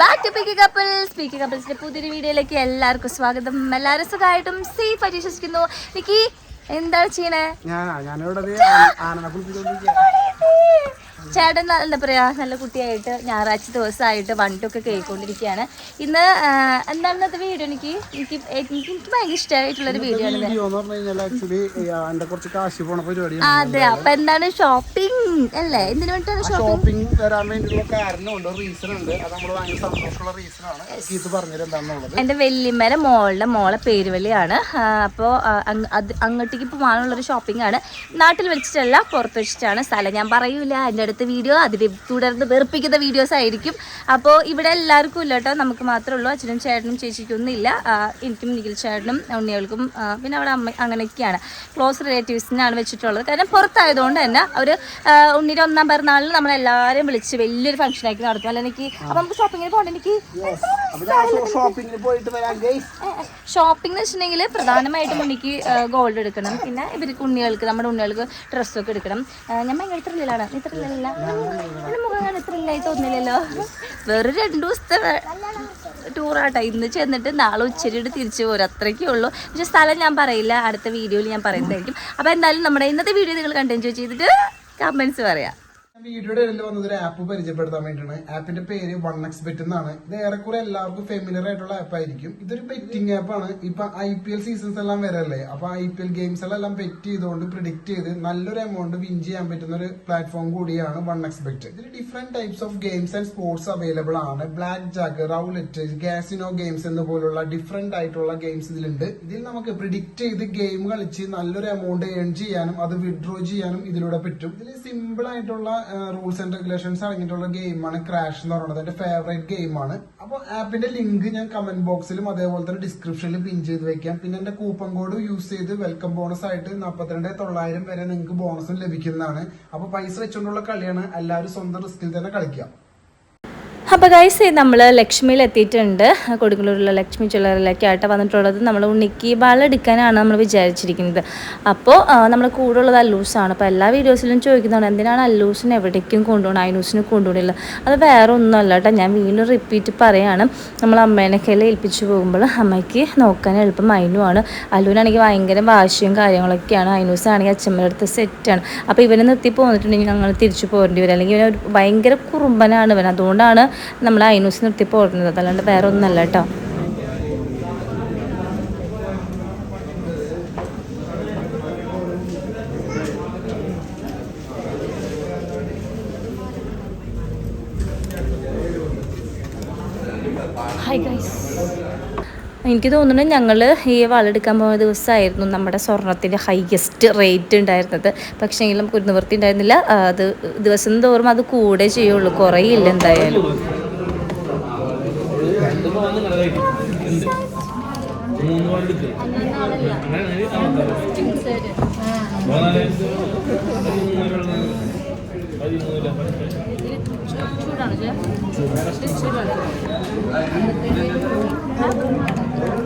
Back to picky couples picky കപ്പിൾസിന്റെ പുതിയൊരു വീഡിയോയിലേക്ക് എല്ലാവർക്കും സ്വാഗതം. എല്ലാവരും സുഖമായിട്ടും സേഫ് ആയിട്ട് വിശ്വസിക്കുന്നു. എന്താ എന്താണ് ചെയ്യണേ? ഞാനാ ഞാനിവിടെ ദേ ആന- കുളിപ്പിച്ചോണ്ടിരിക്കുക ചേട്ടൻ എന്താ പറയാ നല്ല കുട്ടിയായിട്ട് ഞായറാഴ്ച ദിവസമായിട്ട് വണ്ടൊക്കെ കേൾക്കൊണ്ടിരിക്കുകയാണ് ഇന്ന് എന്താണ് ഇന്നത്തെ വീഡിയോ എനിക്ക്? എനിക്ക് എനിക്ക് എനിക്ക് ഭയങ്കര ഇഷ്ടമായിട്ടുള്ളൊരു വീഡിയോ ആണ് എന്റെ കുറച്ച് കാശ് പോണ പരിപാടിയാണ് അതെ അപ്പൊ എന്താണ് ഷോപ്പിംഗ് അല്ലേ? എന്തിനു വേണ്ടിയിട്ടാണ് ഷോപ്പിംഗ് ഷോപ്പിംഗ് വരാൻ വേണ്ടിയുള്ള കാരണമുണ്ട് റീസൺ ഉണ്ട്. അത് നമ്മൾ ഭയങ്കര സന്തോഷമുള്ള റീസൺ ആണ്. ഇത് പറഞ്ഞത് എന്താണെന്നുള്ളത്. എന്റെ വല്യമ്മേരെ മോളുടെ മോളെ പേരുവലിയാണ് അപ്പോൾ അങ്ങോട്ടേക്ക് അങ്ങോട്ടേക്ക് പോകാനുള്ളൊരു ഷോപ്പിംഗ് ആണ്. നാട്ടിൽ വെച്ചിട്ടല്ല പുറത്ത് വെച്ചിട്ടാണ് സ്ഥലം. ഞാൻ പറയൂല എന്റെ അടുത്ത വീഡിയോ അതിൽ തുടർന്ന് വെറുപ്പിക്കുന്ന വീഡിയോസ് ആയിരിക്കും. അപ്പോൾ ഇവിടെ എല്ലാവർക്കും ഇല്ല കേട്ടോ. നമുക്ക് മാത്രമേ ഉള്ളൂ. അച്ഛനും ചേട്ടനും ചേച്ചിക്കൊന്നും ഇല്ല എനിക്കും നിഖിൽ ചേട്ടനും ഉണ്ണികൾക്കും പിന്നെ അവിടെ അമ്മ അങ്ങനെയൊക്കെയാണ്. ക്ലോസ് റിലേറ്റീവ്സിനാണ് വെച്ചിട്ടുള്ളത്. കാരണം പുറത്തായതുകൊണ്ട് തന്നെ അവർ ഉണ്ണിയുടെ ഒന്നാം പിറന്നാളിൽ നമ്മളെല്ലാവരും വിളിച്ച് വലിയൊരു ഫംഗ്ഷനാക്കി നടത്തും. അല്ലെങ്കിൽ അപ്പം നമുക്ക് ഷോപ്പിങ്ങിന് പോകണ്ട എനിക്ക്? പോയിട്ട് വരാം ഷോപ്പിംഗ് എന്ന് വെച്ചിട്ടുണ്ടെങ്കിൽ പ്രധാനമായിട്ടും ഉണ്ണിക്ക് ഗോൾഡ് എടുക്കണം. പിന്നെ ഇവർക്ക് ഉണ്ണികൾക്ക് നമ്മുടെ ഉണ്ണികൾക്ക് ഡ്രസ്സൊക്കെ എടുക്കണം. ഞാൻ ഭയങ്കര ത്രില്ലാണ് നീ ത്രില്ലല്ല എന്റെ മുഖം കാണാൻ ത്രില്ലായി തോന്നില്ലല്ലോ വെറും രണ്ടു ദിവസത്തെ ടൂറാട്ടോ ഇന്ന് ചെന്നിട്ട് നാളെ ഉച്ചരിയിട്ട് തിരിച്ചു പോരും. അത്രയ്ക്കേ ഉള്ളൂ. പക്ഷെ സ്ഥലം ഞാൻ പറയില്ല. അടുത്ത വീഡിയോയിൽ ഞാൻ പറയുന്നതായിരിക്കും. അപ്പോൾ എന്തായാലും നമ്മുടെ ഇന്നത്തെ വീഡിയോ നിങ്ങൾ കണ്ടെൻജോയ് ചെയ്തിട്ട് കമൻസ് പറയാം. വീഡിയോയുടെ ഇടയിൽ വന്നത് ഒരു ആപ്പ് പരിചയപ്പെടുത്താൻ വേണ്ടിയാണ്. ആപ്പിന്റെ പേര് വൺ എക്സ് ബെറ്റ് എന്നാണ്. ഇത് ഏറെക്കുറെ എല്ലാവർക്കും ഫെമിലിയർ ആയിട്ടുള്ള ആപ്പ് ആയിരിക്കും. ഇതൊരു ബെറ്റിംഗ് ആപ്പാണ് ഇപ്പൊ ഐ പി എൽ സീസൺസ് എല്ലാം വരല്ലേ? അപ്പൊ ഐ പി എൽ ഗെയിംസിലെല്ലാം ബെറ്റ് ചെയ്തുകൊണ്ട് പ്രിഡിക്ട് ചെയ്ത് നല്ലൊരു എമൗണ്ട് വിൻ ചെയ്യാൻ പറ്റുന്ന ഒരു പ്ലാറ്റ്ഫോം കൂടിയാണ് വൺ എക്സ് ബെറ്റ് ഇതിൽ different types of games and sports available ആണ്. Blackjack roulette casino games എന്ന് പോലുള്ള ഡിഫറെന്റ് ആയിട്ടുള്ള ഗെയിംസ് ഇതിലുണ്ട്. ഇതിൽ നമുക്ക് പ്രിഡിക്ട് ചെയ്ത് ഗെയിം കളിച്ച് നല്ലൊരു എമൗണ്ട് ഏൺ ചെയ്യാനും അത് വിഡ്രോ ചെയ്യാനും ഇതിലൂടെ പറ്റും. ഇതിൽ സിമ്പിൾ ആയിട്ടുള്ള റൂൾസ് ആൻഡ് റെഗുലേഷൻസ് അടങ്ങിയിട്ടുള്ള ഗെയിമാണ് ക്രാഷ് എന്ന് പറയുന്നത്. എന്റെ ഫേവറേറ്റ് ഗെയിമാണ് അപ്പോൾ ആപ്പിന്റെ ലിങ്ക് ഞാൻ കമന്റ് ബോക്സിലും അതേപോലെ തന്നെ ഡിസ്ക്രിപ്ഷനിലും പിൻ ചെയ്ത് വെക്കാം. പിന്നെ എന്റെ കൂപ്പൺ കോഡ് യൂസ് ചെയ്ത് വെൽക്കം ബോണസ് ആയിട്ട് നാൽപ്പത്തിരണ്ട് തൊള്ളായിരം വരെ നിങ്ങൾക്ക് ബോണസും ലഭിക്കുന്നതാണ്. അപ്പൊ പൈസ വെച്ചുകൊണ്ടുള്ള കളിയാണ്. എല്ലാവരും സ്വന്തം റിസ്കിൽ തന്നെ കളിക്കാം അപ്പോൾ ഗൈസ് നമ്മൾ ലക്ഷ്മിയിൽ എത്തിയിട്ടുണ്ട്. കൊടുങ്ങല്ലൂരിലുള്ള ലക്ഷ്മി ജ്വല്ലറിയിലേക്കായിട്ട് വന്നിട്ടുള്ളത് നമ്മൾ ഉണ്ണിക്ക് ബാൾ എടുക്കാനാണ് നമ്മൾ വിചാരിച്ചിരിക്കുന്നത്. അപ്പോൾ നമ്മൾ കൂടെ ഉള്ളത് അല്ലൂസാണ് അപ്പോൾ എല്ലാ വീഡിയോസിലും ചോദിക്കുന്നതാണ് എന്തിനാണ് അല്ലൂസിനെ എവിടേക്കും കൊണ്ടുപോകണം? അയനൂസിനെ കൊണ്ടുപോകണില്ല. അത് വേറെ ഒന്നുമല്ല കേട്ടോ. ഞാൻ വീണ്ടും റിപ്പീറ്റ് പറയാണ്. നമ്മൾ അമ്മേനെ കയ്യിൽ ഏൽപ്പിച്ചു പോകുമ്പോൾ അമ്മയ്ക്ക് നോക്കാൻ എളുപ്പം അയനുമാണ് അല്ലൂനാണെങ്കിൽ ഭയങ്കര വാശിയും കാര്യങ്ങളൊക്കെയാണ്. അയനൂസാണെങ്കിൽ അച്ഛമ്മയുടെ അടുത്ത് സെറ്റാണ് അപ്പോൾ ഇവനെ നിർത്തി പോന്നിട്ടുണ്ടെങ്കിൽ ഞങ്ങൾ തിരിച്ചു പോരേണ്ടി വരും. അല്ലെങ്കിൽ ഇവൻ ഭയങ്കര കുറുമ്പനാണ് ഇവൻ. അതുകൊണ്ടാണ് നമ്മൾ അയനൂസ് നിർത്തി പോരുന്നത് അല്ലാണ്ട് വേറെ ഒന്നല്ല കേട്ടോ. ഹായ് ഗൈസ് എനിക്ക് തോന്നുന്നു ഞങ്ങൾ ഈ വളെടുക്കാൻ പോകുന്ന ദിവസമായിരുന്നു നമ്മുടെ സ്വർണത്തിന്റെ ഹൈയസ്റ്റ് റേറ്റ് ഉണ്ടായിരുന്നത്. പക്ഷേ എങ്കിലും നമുക്ക് നിവൃത്തി ഉണ്ടായിരുന്നില്ല അത് ദിവസം തോറും അത് കൂടെ ചെയ്യുള്ളൂ. കുറയില്ല എന്തായാലും.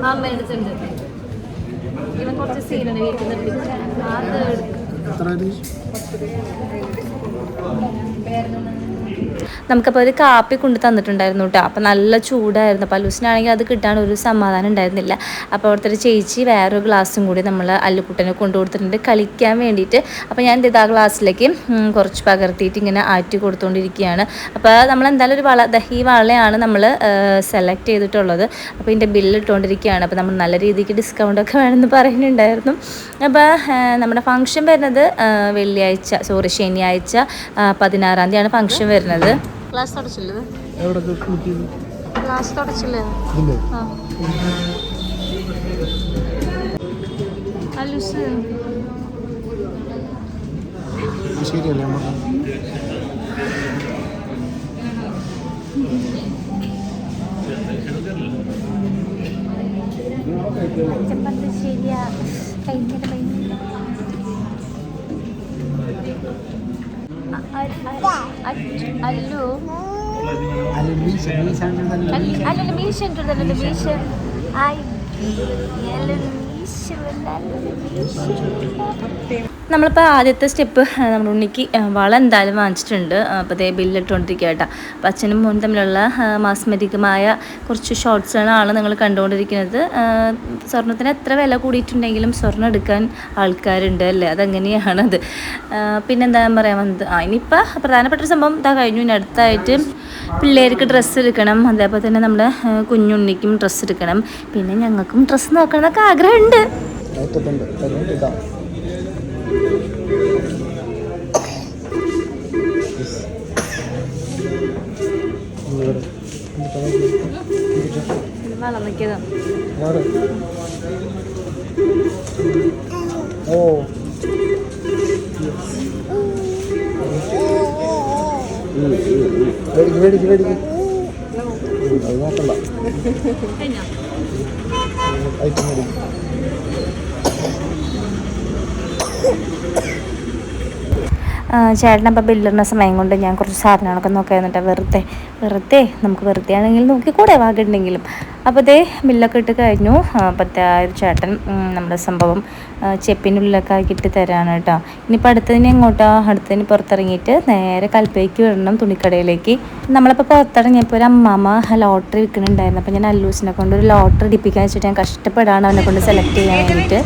അമ്മേടുത്തുണ്ട് ഇവൻ കുറച്ച് സീനുണ്ട് വീട്ടിൽ നിന്ന് അത് നമുക്കപ്പോൾ ഒരു കാപ്പി കൊണ്ട് തന്നിട്ടുണ്ടായിരുന്നു കേട്ടോ അപ്പോൾ നല്ല ചൂടായിരുന്നു. അപ്പോൾ അലൂസിനാണെങ്കിൽ അത് കിട്ടാൻ ഒരു സമാധാനം ഉണ്ടായിരുന്നില്ല. അപ്പോൾ അവിടുത്തെ ഒരു ചേച്ചി വേറൊരു ഗ്ലാസ്സും കൂടി നമ്മൾ അല്ലുക്കുട്ടനെ കൊണ്ടു കൊടുത്തിട്ടുണ്ട്. കളിക്കാൻ വേണ്ടിയിട്ട്. അപ്പോൾ ഞാൻ ഇതാ ഗ്ലാസ്സിലേക്ക് കുറച്ച് പകർത്തിയിട്ട് ഇങ്ങനെ ആറ്റി കൊടുത്തുകൊണ്ടിരിക്കുകയാണ് അപ്പോൾ നമ്മൾ എന്തായാലും ഒരു വള ഈ വളയാണ് നമ്മൾ സെലക്ട് ചെയ്തിട്ടുള്ളത്. അപ്പോൾ ഇതിന്റെ ബില്ല് ഇട്ടുകൊണ്ടിരിക്കുകയാണ് അപ്പോൾ നമ്മൾ നല്ല രീതിക്ക് ഡിസ്കൗണ്ടൊക്കെ വേണമെന്ന് പറയുന്നുണ്ടായിരുന്നു. അപ്പോൾ നമ്മുടെ ഫംഗ്ഷൻ വരുന്നത് വെള്ളിയാഴ്ച സോറി ശനിയാഴ്ച പതിനാറാം തീയതിയാണ് ഫംഗ്ഷൻ വരുന്നത്. ക്ലാസ് തുടച്ചില്ലേ? എവിടെ കിട്ടിയത്? ക്ലാസ് തുടച്ചില്ലേ? ശരിയല്ലേ ശരിയാ. കഴിഞ്ഞിട്ട് ഭയങ്കര അല്ലു അല്ലല്ല മീശ ഉണ്ടല്ലോ മീശ ആയി മീശ മീശ നമ്മളിപ്പോൾ ആദ്യത്തെ സ്റ്റെപ്പ് നമ്മുടെ ഉണ്ണിക്ക് വളം എന്തായാലും വാങ്ങിച്ചിട്ടുണ്ട്. അപ്പോൾ അതേ ബില്ലിട്ടുകൊണ്ടിരിക്കുക കേട്ടോ. അപ്പോൾ അച്ഛനും മോൻ തമ്മിലുള്ള മാസ്മരികമായ കുറച്ച് ഷോർട്സുകളാണ് നിങ്ങൾ കണ്ടുകൊണ്ടിരിക്കുന്നത് സ്വർണത്തിന് എത്ര വില കൂടിയിട്ടുണ്ടെങ്കിലും സ്വർണം എടുക്കാൻ ആൾക്കാരുണ്ട് അല്ലേ? അതങ്ങനെയാണത്. പിന്നെന്താ പറയാൻ വന്നത്? ഇനിയിപ്പോൾ പ്രധാനപ്പെട്ട സംഭവം ഇതാ കഴിഞ്ഞു. ഇനി അടുത്തായിട്ട് പിള്ളേർക്ക് ഡ്രസ്സ് എടുക്കണം. അതേപോലെ തന്നെ നമ്മുടെ കുഞ്ഞുണ്ണിക്കും ഡ്രസ്സ് എടുക്കണം. പിന്നെ ഞങ്ങൾക്കും ഡ്രസ്സ് നോക്കണം എന്നൊക്കെ ആഗ്രഹമുണ്ട് വളർന്നിക്കതാ ഓ. മേടിക്ക് മേടിക്ക് അത് നോക്കണ്ട. ഐറ്റം മേടിക്ക് ചേട്ടനപ്പോൾ ബില്ലിടുന്ന സമയം കൊണ്ട് ഞാൻ കുറച്ച് സാധനങ്ങളൊക്കെ നോക്കിയിരുന്നിട്ട് വെറുതെ വെറുതെ നമുക്ക് വെറുതെ ആണെങ്കിൽ നോക്കിക്കൂടെ വാഗുണ്ടെങ്കിലും. അപ്പോൾ അതേ ബില്ലൊക്കെ ഇട്ട് കഴിഞ്ഞു. അപ്പോഴത്തെ ആ ഒരു ചേട്ടൻ നമ്മുടെ സംഭവം ചെപ്പിനുള്ളിലൊക്കെ ആക്കിയിട്ട് തരാണ് കേട്ടോ. ഇനിയിപ്പോൾ അടുത്തതിന് എങ്ങോട്ടാ? അടുത്തതിന് പുറത്തിറങ്ങിയിട്ട് നേരെ കൽപ്പയ്ക്ക് വിടണം തുണിക്കടയിലേക്ക്. നമ്മളിപ്പോൾ പുറത്തിറങ്ങിയപ്പോൾ ഒരു അമ്മാമ്മ ലോട്ടറി വിൽക്കുന്നുണ്ടായിരുന്നു. അപ്പോൾ ഞാൻ അല്ലൂസിനെ കൊണ്ട് ഒരു ലോട്ടറി ഇടിപ്പിക്കാൻ വെച്ചിട്ട് ഞാൻ കഷ്ടപ്പെടാണ് അവനെ കൊണ്ട് സെലക്ട് ചെയ്യാൻ വേണ്ടിയിട്ട്.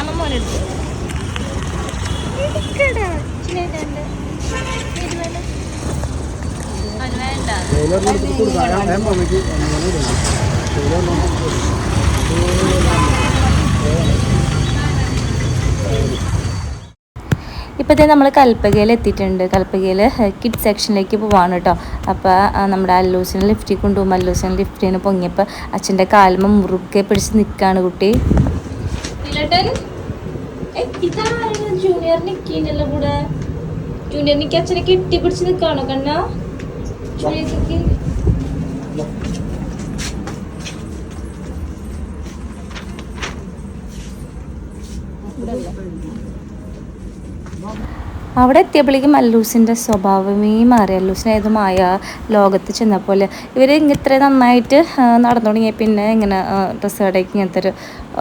അമ്മ മോനെടുത്തു? ഇപ്പോഴത്തെ നമ്മൾ കൽപ്പകയിൽ എത്തിയിട്ടുണ്ട്. കൽപ്പകയിൽ കിഡ് സെക്ഷനിലേക്ക് പോവാണ് കേട്ടോ അപ്പോൾ നമ്മുടെ അല്ലൂസിനെ ലിഫ്റ്റിൽ കൊണ്ടുപോകുമ്പോൾ അല്ലൂസിനെ ലിഫ്റ്റിൽ നിന്ന് പൊങ്ങിയപ്പോൾ അച്ഛന്റെ കാൽമ മുറുക്കെ പിടിച്ച് നിൽക്കുകയാണ് കുട്ടി. ജൂനിയർ നിക്കിണ്ടല്ലോ കൂടെ. ജൂനിയർ നിൽക്കി അച്ഛനെ കെട്ടി പിടിച്ച് നിൽക്കാണോ അവിടെ എത്തിയപ്പോഴേക്കും അല്ലൂസിന്റെ സ്വഭാവമേ മാറി. അല്ലൂസിനേതുമായ ലോകത്ത് ചെന്നപ്പോൾ ഇവർ ഇത്ര നന്നായിട്ട് നടന്നു തുടങ്ങിയ പിന്നെ ഇങ്ങനെ ഡ്രസ്സ് കടയ്ക്ക് ഇങ്ങനത്തെ ഒരു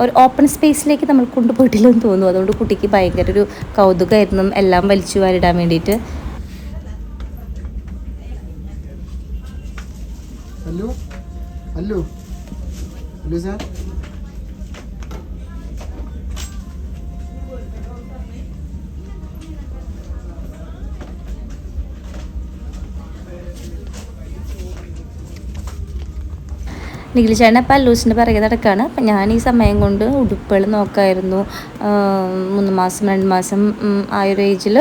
ഒരു ഓപ്പൺ സ്പേസിലേക്ക് നമ്മൾ കൊണ്ടുപോയിട്ടില്ലെന്ന് തോന്നുന്നു. അതുകൊണ്ട് കുട്ടിക്ക് ഭയങ്കര ഒരു കൗതുകമായിരുന്നു. എല്ലാം വലിച്ചു വാരിടാൻ വേണ്ടിയിട്ട് അല്ലു അല്ലു. അല്ലു സാർ. നിഖിൽ ചേട്ടൻ അപ്പം അല്ലൂസിന്റെ പിറകെ നടക്കുകയാണ് അപ്പം ഞാൻ ഈ സമയം കൊണ്ട് ഉടുപ്പുകൾ നോക്കായിരുന്നു. മൂന്ന് മാസം രണ്ട് മാസം ആ ഒരു ഏജിൽ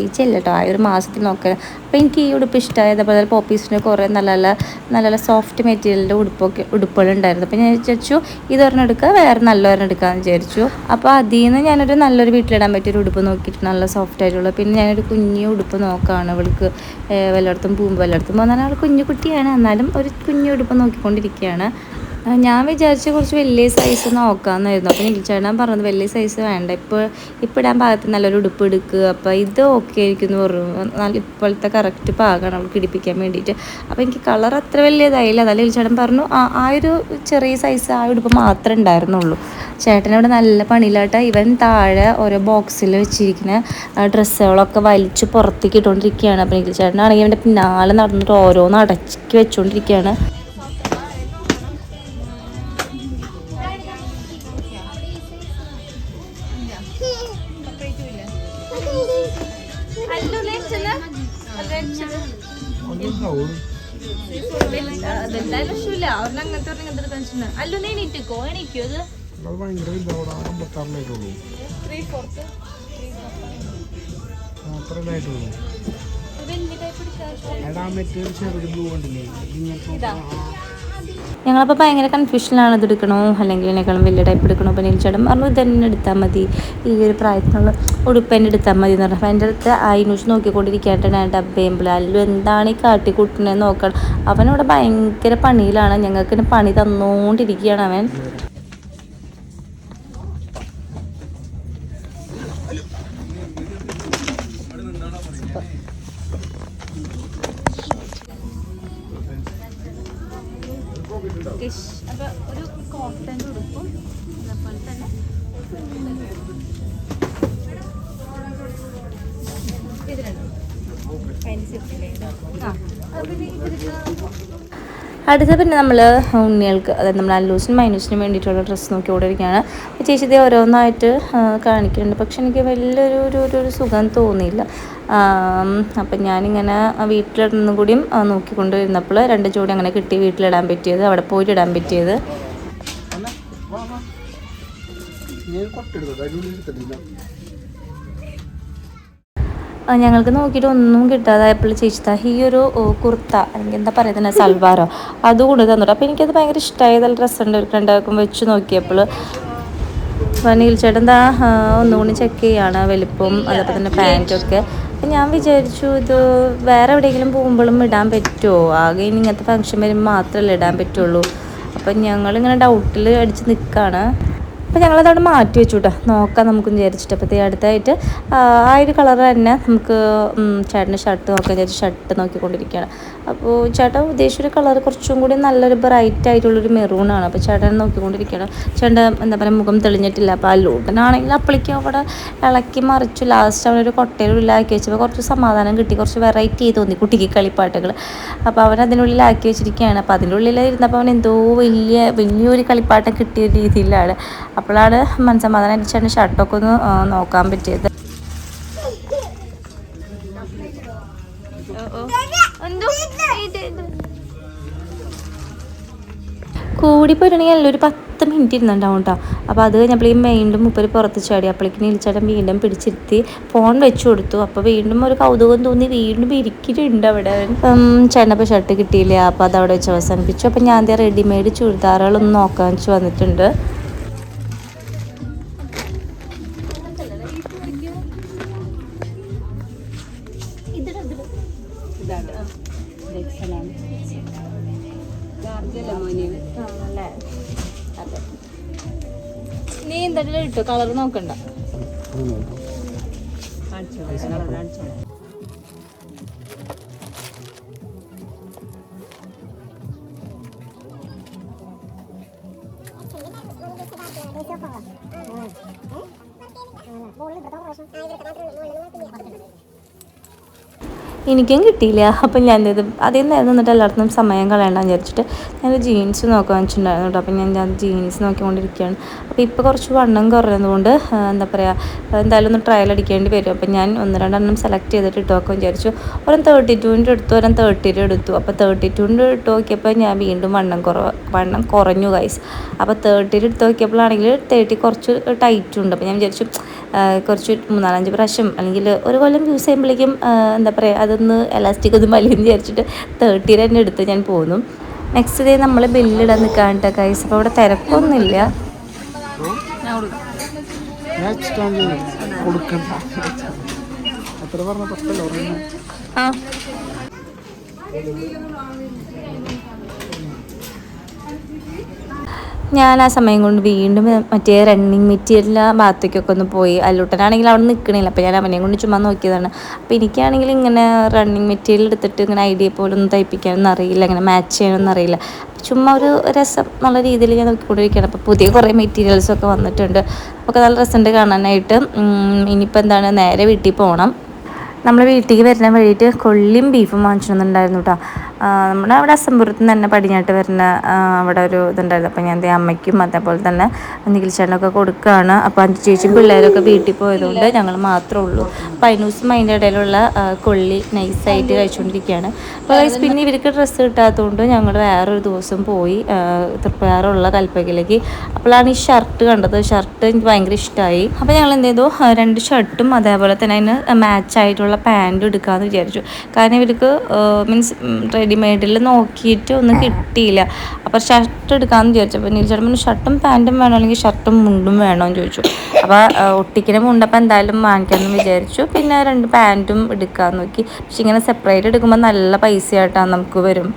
ഏജ് അല്ല കേട്ടോ ആ ഒരു മാസത്തിൽ നോക്കുക അപ്പോൾ എനിക്ക് ഈ ഉടുപ്പ് ഇഷ്ടമായി. അതേപോലെ പോപ്പീസിന് കുറേ നല്ല നല്ല നല്ല നല്ല സോഫ്റ്റ് മെറ്റീരിയലിന്റെ ഉടുപ്പൊക്കെ ഉടുപ്പുകളുണ്ടായിരുന്നു. അപ്പോൾ ഞാൻ വിചാരിച്ചു ഇതൊരെണ്ണം എടുക്കുക വേറെ നല്ല ഒരെണ്ണം എടുക്കാമെന്ന് വിചാരിച്ചു. അപ്പോൾ അതിൽ നിന്ന് ഞാനൊരു നല്ലൊരു വീട്ടിലിടാൻ പറ്റിയൊരു ഉടുപ്പ് നോക്കിയിട്ട് നല്ല സോഫ്റ്റ് ആയിട്ടുള്ള പിന്നെ ഞാനൊരു കുഞ്ഞു ഉടുപ്പ് നോക്കുകയാണ് അവൾക്ക് വല്ലയിടത്തും പോകുമ്പോൾ വല്ലയിടത്തും പോകുന്ന അവൾ കുഞ്ഞു കുട്ടിയാണ്. എന്നാലും ഒരു കുഞ്ഞു ഉടുപ്പ് നോക്കിക്കൊണ്ടിരിക്കുകയാണ്. ഞാൻ വിചാരിച്ച കുറച്ച് വലിയ സൈസ് നോക്കാമെന്നായിരുന്നു അപ്പോൾ നിൽച്ചേട്ടൻ പറഞ്ഞത് വലിയ സൈസ് വേണ്ട. ഇപ്പോൾ ഇപ്പം ഇടാൻ പാകത്തിന് നല്ലൊരു ഉടുപ്പ് എടുക്കുക അപ്പോൾ ഇത് ഓക്കെ ആയിരിക്കും എന്ന് പറഞ്ഞു. നല്ല ഇപ്പോഴത്തെ കറക്റ്റ് പാകമാണ് അവൾക്ക് ഇടിപ്പിക്കാൻ വേണ്ടിയിട്ട്. അപ്പോൾ എനിക്ക് കളർ അത്ര വലിയതായില്ല. അതല്ല ചേട്ടൻ പറഞ്ഞു ആ ആ ഒരു ചെറിയ സൈസ് ആ ഉടുപ്പ് മാത്രമേ ഉണ്ടായിരുന്നുള്ളൂ. ചേട്ടനവിടെ നല്ല പണിയിലാട്ട. ഇവൻ താഴെ ഓരോ ബോക്സിൽ വെച്ചിരിക്കുന്ന ഡ്രസ്സുകളൊക്കെ വലിച്ച് പുറത്തേക്ക് ഇട്ടുകൊണ്ടിരിക്കുകയാണ്. അപ്പോൾ എനിക്ക് ചേട്ടനാണെങ്കിൽ അവന്റെ പിന്നാലെ നടന്നിട്ട് ഓരോന്ന് അടക്കി വെച്ചുകൊണ്ടിരിക്കുകയാണ് അല്ലു എണീറ്റിക്കോ? എണീക്കോ അത് അത് ഭയങ്കര ഇതവിടെ അമ്പത്താറിലേക്കുള്ളൂ അത്ര ഇതായിട്ടുള്ളൂ. എടാ മറ്റേ ചെറുത് ബ്ലൂ കണ്ടില്ലേ ഇങ്ങനത്തെ ഞങ്ങളപ്പോൾ ഭയങ്കര കൺഫ്യൂഷനിലാണ് ഇത് എടുക്കണോ? അല്ലെങ്കിൽ ഇതിനേക്കാളും വലിയ ടൈപ്പ് എടുക്കണോ? അപ്പോൾ നീൽച്ചേട്ടൻ പറഞ്ഞു ഇത് തന്നെ എടുത്താൽ മതി. ഈ ഒരു പ്രായത്തിനുള്ള ഉടുപ്പ് തന്നെ എടുത്താൽ മതി എന്ന് പറഞ്ഞു. അപ്പോൾ എന്റെ അടുത്ത് അയിനൂസ് നോക്കിക്കൊണ്ടിരിക്കാനായിട്ടാണ് ഞാൻ ഡബ്ബയും അല്ലു എന്താണ് ഈ കാട്ടിക്കൂട്ടിനെന്ന് നോക്കണം. അവനവിടെ ഭയങ്കര പണിയിലാണ്. ഞങ്ങൾക്ക് പണി തന്നുകൊണ്ടിരിക്കുകയാണ് അവൻ. അടുത്ത പിന്നെ നമ്മൾ ഉണ്ണികൾക്ക് അതായത് നമ്മൾ അല്ലൂസിനും മൈനൂസിനും വേണ്ടിയിട്ടുള്ള ഡ്രസ്സ് നോക്കി ഓടിയിരിക്കുകയാണ് ചേച്ചി ഇതേ ഓരോന്നായിട്ട് കാണിക്കുന്നുണ്ട്. പക്ഷെ എനിക്ക് വലിയൊരു ഒരു ഒരു സുഖം തോന്നിയില്ല. അപ്പം ഞാനിങ്ങനെ വീട്ടിലിടുന്നതും കൂടിയും നോക്കിക്കൊണ്ടിരുന്നപ്പോൾ രണ്ട് ജോഡി അങ്ങനെ കിട്ടി വീട്ടിലിടാൻ പറ്റിയത് അവിടെ പോയിട്ട് ഇടാൻ പറ്റിയത് ഞാൻ കൊട്ടെടുത്തോ അതിനുള്ളിൽ എടുത്തിട്ടില്ല ഞങ്ങൾക്ക് നോക്കിയിട്ട് ഒന്നും കിട്ടാതായപ്പോൾ ചേച്ചിത്ത ഈ ഒരു കുർത്ത അല്ലെങ്കിൽ എന്താ പറയുന്നത് സൽവാറോ അത് കൊണ്ട് തന്നിട്ട്. അപ്പോൾ എനിക്കത് ഭയങ്കര ഇഷ്ടമായി നല്ല ഡ്രസ്സുണ്ട് രണ്ടാൾക്കും വെച്ച് നോക്കിയപ്പോൾ. നീൽ ചേട്ടൻ എന്താ ഒന്നുകൂടി ചെക്ക് ചെയ്യാണ് വലിപ്പം അതേപോലെ തന്നെ പാന്റൊക്കെ അപ്പം ഞാൻ വിചാരിച്ചു ഇത് വേറെ എവിടെയെങ്കിലും പോകുമ്പോഴും ഇടാൻ പറ്റുമോ? ആകെ ഇനി ഇങ്ങനത്തെ ഫംഗ്ഷൻ വരുമ്പോൾ മാത്രമല്ലേ ഇടാൻ പറ്റുള്ളൂ. അപ്പം ഞങ്ങളിങ്ങനെ ഡൗട്ടിൽ അടിച്ച് നിൽക്കുകയാണ്. അപ്പോൾ ഞങ്ങളതവിടെ മാറ്റി വെച്ചു കേട്ടോ നോക്കാം നമുക്ക് വിചാരിച്ചിട്ട്. അപ്പോഴത്തേ അടുത്തായിട്ട് ആ ഒരു കളർ തന്നെ നമുക്ക് ചേട്ടന്റെ ഷർട്ട് നോക്കാൻ വിചാരിച്ച് ഷർട്ട് നോക്കിക്കൊണ്ടിരിക്കുകയാണ്. അപ്പോൾ ചേട്ടൻ ഉദ്ദേശിച്ചൊരു കളർ കുറച്ചും കൂടി നല്ലൊരു ബ്രൈറ്റ് ആയിട്ടുള്ളൊരു മെറൂണാണ് അപ്പോൾ ചേട്ടൻ നോക്കിക്കൊണ്ടിരിക്കുകയാണ്. ചേട്ടന്റെ എന്താ പറയുക മുഖം തെളിഞ്ഞിട്ടില്ല. അപ്പോൾ ആ ലൂട്ടനാണെങ്കിൽ അപ്പളിക്ക് അവിടെ ഇളക്കി മറിച്ചു ലാസ്റ്റ് അവനൊരു കൊട്ടയിൽ ഉള്ളിലാക്കി വെച്ചപ്പോൾ കുറച്ച് സമാധാനം കിട്ടി. കുറച്ച് വെറൈറ്റി തോന്നി കുട്ടിക്ക് കളിപ്പാട്ടുകൾ അപ്പോൾ അവൻ അതിനുള്ളിലാക്കി വെച്ചിരിക്കുകയാണ്. അപ്പോൾ അതിന്റെ ഉള്ളിൽ ഇരുന്നപ്പോൾ അവൻ എന്തോ വലിയ വലിയൊരു കളിപ്പാട്ടം കിട്ടിയ രീതിയിലാണ്. അപ്പോഴാണ് മനസ്സമാധാനം അടിച്ചാണ് ഷർട്ടൊക്കെ ഒന്ന് നോക്കാൻ പറ്റിയത്. കൂടി പോയിട്ടുണ്ടെങ്കിൽ ഒരു പത്ത് മിനിറ്റ് ഇരുന്നുണ്ടാവും കേട്ടോ അപ്പോൾ അത് കഴിഞ്ഞപ്പോഴേക്കും വീണ്ടും മുപ്പര് പുറത്ത് ചാടി. അപ്പോഴേക്കും നീലിച്ചേട്ടൻ വീണ്ടും പിടിച്ചിരുത്തി. ഫോൺ വെച്ച് കൊടുത്തു. അപ്പോൾ വീണ്ടും ഒരു കൗതുകം തോന്നി. വീണ്ടും ഇരിക്കുന്നുണ്ട് അവിടെ ചേട്ടനപ്പോൾ ഷർട്ട് കിട്ടിയില്ല. അപ്പോൾ അത് അവിടെ വെച്ച് അവസാനിപ്പിച്ചു. അപ്പോൾ ഞാൻ റെഡിമെയ്ഡ് ചുരിദാറുകളൊന്നും നോക്കാൻ വെച്ച് വന്നിട്ടുണ്ട്. നീ എന്തായാലും ഇട്ടു കളർ നോക്കണ്ട. എനിക്കും കിട്ടിയില്ല. അപ്പം ഞാൻ ഇത് അതിൽ നിന്നായിരുന്നു എന്നിട്ട് എല്ലായിടത്തും സമയം കളയണ്ടെന്ന് വിചാരിച്ചിട്ട് ഞാൻ ജീൻസ് നോക്കാൻ വെച്ചിട്ടുണ്ടായിരുന്നു കേട്ടോ. അപ്പം ഞാൻ ജീൻസ് നോക്കിക്കൊണ്ടിരിക്കുകയാണ്. അപ്പോൾ ഇപ്പോൾ കുറച്ച് വണ്ണം കുറയുന്നതുകൊണ്ട് എന്താ പറയുക എന്തായാലും ഒന്ന് ട്രയൽ അടിക്കേണ്ടി വരും. അപ്പം ഞാൻ ഒന്ന് രണ്ടെണ്ണം സെലക്ട് ചെയ്തിട്ട് ഇട്ടോക്കാൻ വിചാരിച്ചു. ഒരെണ്ണം തേർട്ടി ടുവിന്റെ എടുത്തു ഒരെണ്ണം തേർട്ടിയുടെ എടുത്തു. അപ്പോൾ തേർട്ടി ടുവിന്റെ ഇട്ട് നോക്കിയപ്പോൾ ഞാൻ വീണ്ടും വണ്ണം കുറവ് വണ്ണം കുറഞ്ഞു കൈസ് അപ്പോൾ തേർട്ടിയിൽ എടുത്ത് നോക്കിയപ്പോഴാണെങ്കിൽ തേർട്ടി കുറച്ച് ടൈറ്റുണ്ട് അപ്പോൾ ഞാൻ വിചാരിച്ചു കുറച്ച് മൂന്നാലഞ്ച് പ്രാവശ്യം അല്ലെങ്കിൽ ഒരു കൊല്ലം യൂസ് ചെയ്യുമ്പോഴേക്കും എന്താ പറയുക അതൊന്ന് എലാസ്റ്റിക് ഒന്ന് വലിയെന്ന് വിചാരിച്ചിട്ട് തേർട്ടിയിൽ തന്നെ എടുത്ത് ഞാൻ പോന്നു. നെക്സ്റ്റ് ഡേ നമ്മൾ ബില്ലിടാൻ നിൽക്കാണ്ട് കൈസ് അപ്പോൾ അവിടെ തിരക്കൊന്നുമില്ല. ആ. ഞാൻ ആ സമയം കൊണ്ട് വീണ്ടും മറ്റേ റണ്ണിങ് മെറ്റീരിയൽ ഭാഗത്തേക്കൊക്കെ ഒന്ന് പോയി. അല്ലൂട്ടനാണെങ്കിൽ അവിടെ നിൽക്കണില്ല അപ്പോൾ ഞാൻ അവനെയും കൊണ്ട് ചുമ്മാ നോക്കിയതാണ്. അപ്പോൾ എനിക്കാണെങ്കിൽ ഇങ്ങനെ റണ്ണിങ് മെറ്റീരിയൽ എടുത്തിട്ട് ഇങ്ങനെ ഐഡിയ പോലെ ഒന്നും തയ്പ്പിക്കാനൊന്നും അറിയില്ല. ഇങ്ങനെ മാച്ച് ചെയ്യാനൊന്നും അറിയില്ല. ചുമ്മാ ഒരു രസം എന്നുള്ള രീതിയിൽ ഞാൻ നോക്കിക്കൊണ്ടിരിക്കുകയാണ്. അപ്പോൾ പുതിയ കുറേ മെറ്റീരിയൽസൊക്കെ വന്നിട്ടുണ്ട്. അപ്പോൾ നല്ല രസമുണ്ട് കാണാനായിട്ട്. ഇനിയിപ്പോൾ എന്താണ്? നേരെ വീട്ടിൽ പോകണം നമ്മൾ വീട്ടിലേക്ക് വരുന്ന വഴിയിട്ട് കൊള്ളിയും ബീഫും വാങ്ങിച്ചിട്ടുണ്ടായിരുന്നു കേട്ടോ നമ്മുടെ അവിടെ അസംപുരത്ത് നിന്ന് തന്നെ പടിഞ്ഞാട്ട് വരുന്ന അവിടെ ഒരു ഇതുണ്ടായിരുന്നു. അപ്പോൾ ഞാൻ അമ്മയ്ക്കും അതേപോലെ തന്നെ നിഖിൽച്ചേട്ടനൊക്കെ കൊടുക്കുകയാണ്. അപ്പോൾ അഞ്ച് ചേച്ചിയും പിള്ളേരൊക്കെ വീട്ടിൽ പോയതുകൊണ്ട് ഞങ്ങൾ മാത്രമേ ഉള്ളൂ. അപ്പോൾ അതിനൂസും അതിന്റെ ഇടയിലുള്ള കൊള്ളി നൈസായിട്ട് കഴിച്ചുകൊണ്ടിരിക്കുകയാണ്. അപ്പോൾ പിന്നെ ഇവർക്ക് ഡ്രസ്സ് കിട്ടാത്തതുകൊണ്ട് ഞങ്ങൾ വേറൊരു ദിവസം പോയി തൃപ്പയാറുള്ള കൽപ്പകയിലേക്ക്. അപ്പോഴാണ് ഈ ഷർട്ട് കണ്ടത്. ഷർട്ട് എനിക്ക് ഭയങ്കര ഇഷ്ടമായി. അപ്പോൾ ഞങ്ങൾ എന്ത് ചെയ്തു? രണ്ട് ഷർട്ടും അതേപോലെ തന്നെ അതിന് മാച്ചായിട്ടുള്ള പാന്റും എടുക്കാമെന്ന് വിചാരിച്ചു. കാരണം ഇവർക്ക് മീൻസ് റെഡിമെയ്ഡിൽ നോക്കിയിട്ട് ഒന്നും കിട്ടിയില്ല. അപ്പോൾ ഷർട്ട് എടുക്കാമെന്ന് വിചാരിച്ചു. അപ്പോൾ നീൽ ചേട്ടൻ ഷർട്ടും പാന്റും വേണോ? അല്ലെങ്കിൽ ഷർട്ടും മുണ്ടും വേണമെന്ന് ചോദിച്ചു. അപ്പോൾ ഒട്ടിക്കുന്ന മുണ്ടപ്പോൾ എന്തായാലും വാങ്ങിക്കാമെന്ന് വിചാരിച്ചു. പിന്നെ രണ്ട് പാന്റും എടുക്കാമെന്ന് നോക്കി. പക്ഷെ ഇങ്ങനെ സെപ്പറേറ്റ് എടുക്കുമ്പോൾ നല്ല പൈസയായിട്ടാണ് നമുക്ക് വരും.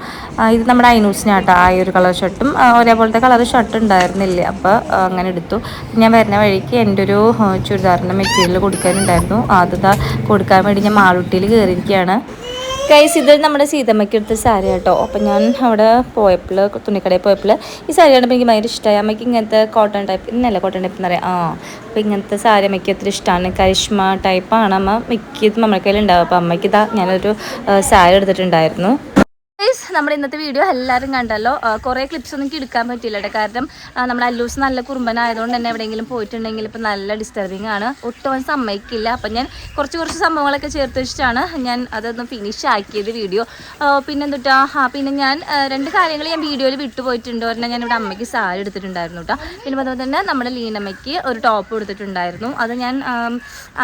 ഇത് നമ്മുടെ അയനൂസിനാട്ടോ. ആ ഒരു കളർ ഷർട്ടും ഒരേപോലത്തെ കളർ ഷർട്ട് ഉണ്ടായിരുന്നില്ല? അപ്പോൾ അങ്ങനെ എടുത്തു. ഞാൻ വരുന്ന വഴിക്ക് എന്റെ ഒരു ചുരിദാറിന്റെ മെറ്റീരിയൽ കൊടുക്കാനുണ്ടായിരുന്നു. അത് കൊടുക്കാൻ വേണ്ടി ഞാൻ മാളുട്ടിയിൽ കയറിയിരിക്കുകയാണ്. ഗൈസ് ഇത് നമ്മുടെ സീതമ്മയ്ക്ക് എടുത്ത സാരി കേട്ടോ. അപ്പം ഞാൻ അവിടെ പോയപ്പോൾ തുണിക്കടയിൽ പോയപ്പോൾ ഈ സാരി കണ്ടപ്പോൾ എനിക്ക് ഭയങ്കര ഇഷ്ടമായി അമ്മയ്ക്ക് ഇങ്ങനത്തെ കോട്ടൺ ടൈപ്പ് ഇന്നല്ല കോട്ടൺ ടൈപ്പ് എന്ന് പറയാം ആ അപ്പോൾ ഇങ്ങനത്തെ സാരി അമ്മയ്ക്ക് ഒത്തിരി ഇഷ്ടമാണ് കരിഷ്മ ടൈപ്പാണ് അമ്മ മിക്കതും നമ്മുടെ കയ്യിലുണ്ടാവും. അപ്പോൾ അമ്മയ്ക്ക് ഇതാ ഞാനൊരു സാരി എടുത്തിട്ടുണ്ടായിരുന്നു. ഗൈസ് നമ്മുടെ ഇന്നത്തെ വീഡിയോ എല്ലാവരും കണ്ടല്ലോ. കുറേ ക്ലിപ്സ് ഒന്നും എടുക്കാൻ പറ്റില്ല കാരണം നമ്മൾ അല്ലൂസ് നല്ല കുറുമ്പനായതുകൊണ്ട് തന്നെ എവിടെയെങ്കിലും പോയിട്ടുണ്ടെങ്കിൽ ഇപ്പം നല്ല ഡിസ്റ്റർബിങ് ആണ്. ഒട്ടും സമ്മതിക്കില്ല. അപ്പം ഞാൻ കുറച്ച് കുറച്ച് സംഭവങ്ങളൊക്കെ ചേർത്ത് വെച്ചിട്ടാണ് ഞാൻ അതൊന്ന് ഫിനിഷ് ആക്കിയത് വീഡിയോ പിന്നെ എന്തുട്ടാ പിന്നെ ഞാൻ രണ്ട് കാര്യങ്ങൾ ഞാൻ വീഡിയോയിൽ വിട്ടുപോയിട്ടുണ്ട്. ഒരെണ്ണം ഞാൻ ഇവിടെ അമ്മയ്ക്ക് സാരി എടുത്തിട്ടുണ്ടായിരുന്നു കേട്ടോ പിന്നെ അതുപോലെ തന്നെ നമ്മുടെ ലീനമ്മയ്ക്ക് ഒരു ടോപ്പ് എടുത്തിട്ടുണ്ടായിരുന്നു അത് ഞാൻ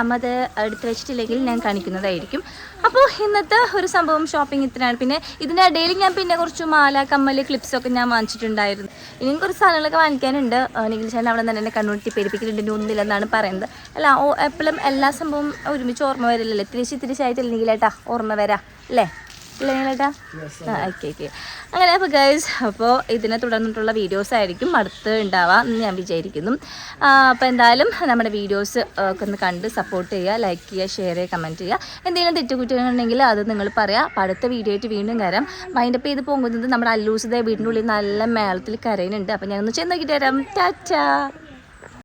അമ്മ അത് എടുത്ത് വെച്ചിട്ടില്ലെങ്കിൽ ഞാൻ കാണിക്കുന്നതായിരിക്കും. അപ്പോൾ ഇന്നത്തെ ഒരു സംഭവം ഷോപ്പിംഗ് ഇത്രയാണ്. പിന്നെ ഇതിന്റെ ഇതിനിടയിൽ ഞാൻ പിന്നെ കുറച്ച് മാല കമ്മൽ ക്ലിപ്സൊക്കെ ഞാൻ വാങ്ങിച്ചിട്ടുണ്ടായിരുന്നു. ഇനിയും കുറച്ച് സാധനങ്ങളൊക്കെ വാങ്ങിക്കാനുണ്ട്. നിഖിൽ ചേട്ടൻ അവിടെ നിന്ന് എന്നെ കണ്ണൂട്ടി പേരിപ്പിക്കലുണ്ട് ഒന്നില്ലെന്നാണ് പറയുന്നത്. അല്ല ഓ എപ്പോഴും എല്ലാ സംഭവം ഒരുമിച്ച് ഓർമ്മ വരില്ലല്ലോ? തിരിച്ച് തിരിച്ചായിട്ടില്ല നിഖിലേട്ടാ ഓർമ്മ വരാം അല്ലേ? ആ ഓക്കെ ഓക്കെ. അങ്ങനെ അപ്പോൾ ഗൈസ് അപ്പോൾ ഇതിനെ തുടർന്നിട്ടുള്ള വീഡിയോസ് ആയിരിക്കും അടുത്ത് ഉണ്ടാവാം എന്ന് ഞാൻ വിചാരിക്കുന്നു. അപ്പോൾ എന്തായാലും നമ്മുടെ വീഡിയോസ് ഒക്കെ ഒന്ന് കണ്ട് സപ്പോർട്ട് ചെയ്യുക ലൈക്ക് ചെയ്യുക ഷെയർ ചെയ്യുക കമന്റ് ചെയ്യുക. എന്തെങ്കിലും തെറ്റുകുറ്റങ്ങളുണ്ടെങ്കിൽ അത് നിങ്ങൾ പറയാം. അപ്പോൾ അടുത്ത വീഡിയോ ആയിട്ട് വീണ്ടും കയറാം മൈൻഡപ്പ് ചെയ്ത് പോകുന്നത് നമ്മുടെ അല്ലൂസിത വീടിന്റെ ഉള്ളിൽ നല്ല മേളത്തിൽ കരയുന്നുണ്ട്. അപ്പോൾ ഞാൻ ഒന്ന് ചെന്ന് നോക്കിയിട്ട് വരാം. ടാറ്റാ.